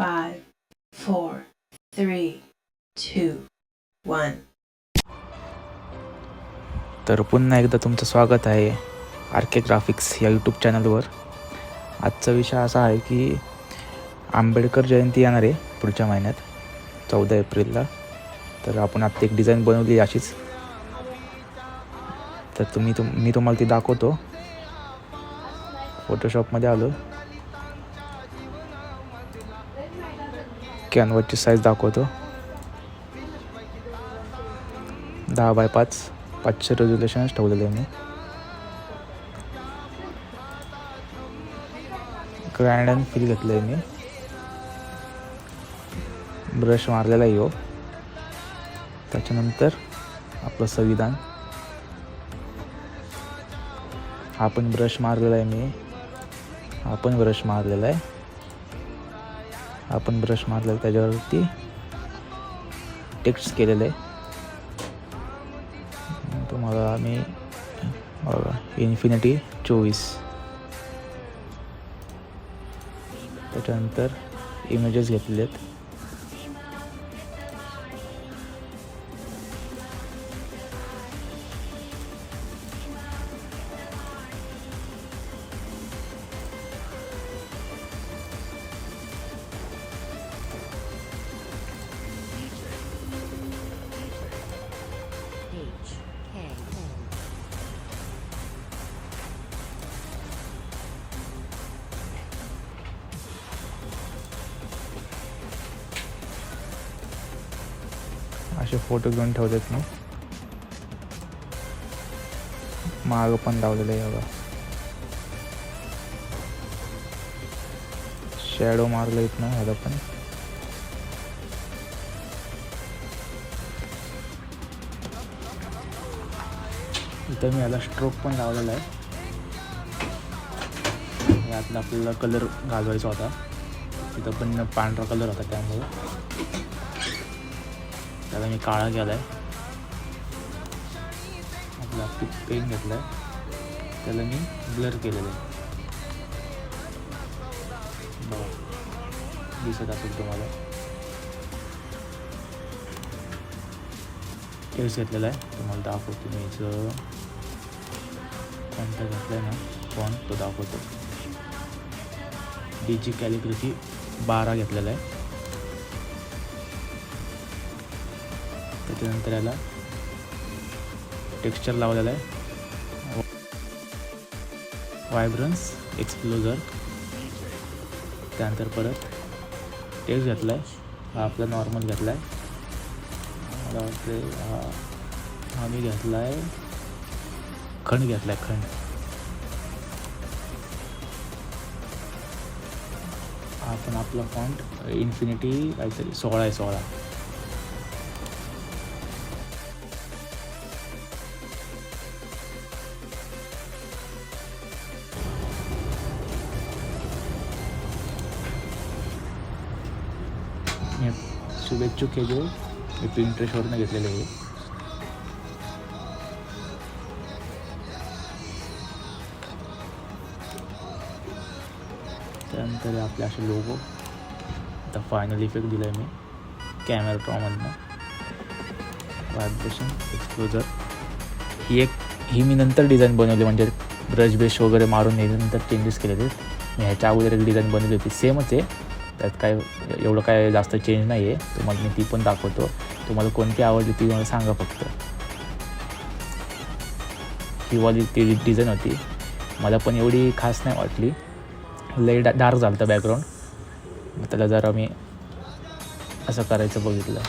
five, four, three, two, one. तर पुन्हा एकदा तुमचं स्वागत आहे आर के ग्राफिक्स या यूट्यूब चॅनलवर आजचा विषय असा आहे की आंबेडकर जयंती येणार आहे पुढच्या महिन्यात चौदा एप्रिलला. तर आपण आत्ता एक डिझाईन बनवली अशीच. तर तुम्ही तुम मी तुम्हाला ती दाखवतो. फोटोशॉपमध्ये आलो. कॅनव्हसची साईज दाखवतो. दहा बाय पाच पाचशे रेझोल्युशनच ठेवलेलं आहे मी. ग्रँड अँड फील घेतलं आहे मी. ब्रश मारलेला आहे हो त्याच्यानंतर आपलं संविधान. हा पण ब्रश मारलेला आहे मी. हा पण ब्रश मारलेला आहे. आपण ब्रश मारलेला त्याच्यावरती टेक्स्ट केलेलं आहे. तुम्हाला आम्ही बघा इन्फिनिटी चोवीस. त्याच्यानंतर इमेजेस घेतलेले आहेत. असे फोटो घेऊन ठेवलेत मी. माग पण लावलेलं आहे बघा. शॅडो मारला इथनं ह्याला पण. इथं मी याला स्ट्रोक पण लावलेला आहे. यातला आपल्याला कलर घालवायचा होता. तिथं पण पांढरा कलर होता त्यामुळे. त्याला मी काळा केला आहे आपला पेन घेतला आहे त्याला मी ब्लर केलेलं आहे. बघा. दिसत असेल तुम्हाला. केस घेतलेला आहे. तुम्हाला दाखवतो मी याचं. घेतला आहे ना? फोन तो दाखवतो. डीजी कॅलिग्राफी बारा घेतलेला आहे. त्याच्यानंतर याला टेक्स्चर लावलेला आहे. वायब्रन्स एक्सप्लोजर त्यानंतर परत टेक्स्ट घेतला आहे हा आपला नॉर्मल घेतला आहे मला वाटते हा हा मी घेतला आहे खंड घेतला आहे खंड. हा पण आपला फॉन्ट इन्फिनिटी काहीतरी सोळा आहे सोळा. मी शुभेच्छुक हे जे मी पिंट्रेशवरनं घेतलेलं आहे त्यानंतर आपले असे लोगो आता फायनल इफेक्ट दिला आहे मी कॅमेरा ट्रॉमधनं व्हायब्रेशन एक्सप्लोजर ही एक ही मी नंतर डिझाईन बनवली. म्हणजे ब्रश बेश वगैरे मारून नंतर चेंजेस केलेले. मी ह्याच्या अगोदर एक डिझाईन बनवली होती. सेमच आहे त्यात काय एवढं काय जास्त चेंज नाही आहे तुम्हाला मी ती पण दाखवतो. तुम्हाला कोणती आवडली ती मला सांगा फक्त. ही वाली ती डिझाईन होती. मला पण एवढी खास नाही वाटली. लई डा डार्क झालं होतं बॅकग्राऊंड मग त्याला जरा मी असं करायचं बघितलं.